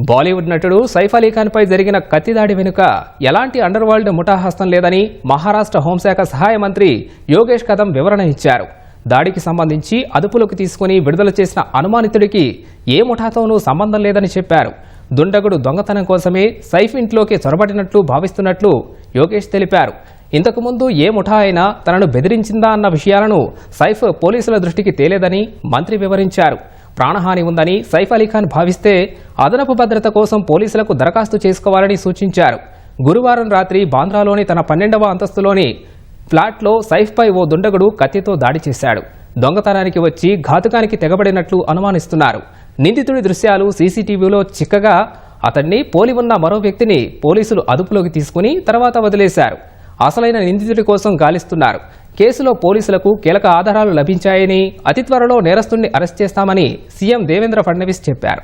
బాలీవుడ్ నటుడు సైఫ్ అలీ ఖాన్పై జరిగిన కత్తిదాడి వెనుక ఎలాంటి అండర్ వరల్డ్ ముఠాహస్తం లేదని మహారాష్ట్ర హోంశాఖ సహాయ మంత్రి యోగేష్ కదం వివరణ ఇచ్చారు. దాడికి సంబంధించి అదుపులోకి తీసుకుని విడుదల చేసిన అనుమానితుడికి ఏ ముఠాతోనూ సంబంధం లేదని చెప్పారు. దుండగుడు దొంగతనం కోసమే సైఫ్ ఇంట్లోకి చొరబడినట్లు భావిస్తున్నట్లు యోగేష్ తెలిపారు. ఇంతకుముందు ఏ ముఠా అయినా తనను బెదిరించిందా అన్న విషయాలను సైఫ్ పోలీసుల దృష్టికి తేలేదని మంత్రి వివరించారు. ప్రాణహాని ఉందని సైఫ్ అలీఖాన్ భావిస్తే అదనపు భద్రత కోసం పోలీసులకు దరఖాస్తు చేసుకోవాలని సూచించారు. గురువారం రాత్రి బాంద్రాలోని తన పన్నెండవ అంతస్తులోని ఫ్లాట్లో సైఫ్పై ఓ దుండగుడు కత్తితో దాడి చేశాడు. దొంగతనానికి వచ్చి ఘాతుకానికి తెగబడినట్లు అనుమానిస్తున్నారు. నిందితుడి దృశ్యాలు సీసీటీవీలో చిక్కగా అతన్ని పోలి ఉన్న మరో వ్యక్తిని పోలీసులు అదుపులోకి తీసుకుని తర్వాత వదిలేశారు. అసలైన నిందితుడి కోసం గాలిస్తున్నారు. కేసులో పోలీసులకు కీలక ఆధారాలు లభించాయని అతి త్వరలో నేరస్తుణ్ణి అరెస్ట్ చేస్తామని సీఎం దేవేంద్ర ఫడ్నవీస్ చెప్పారు.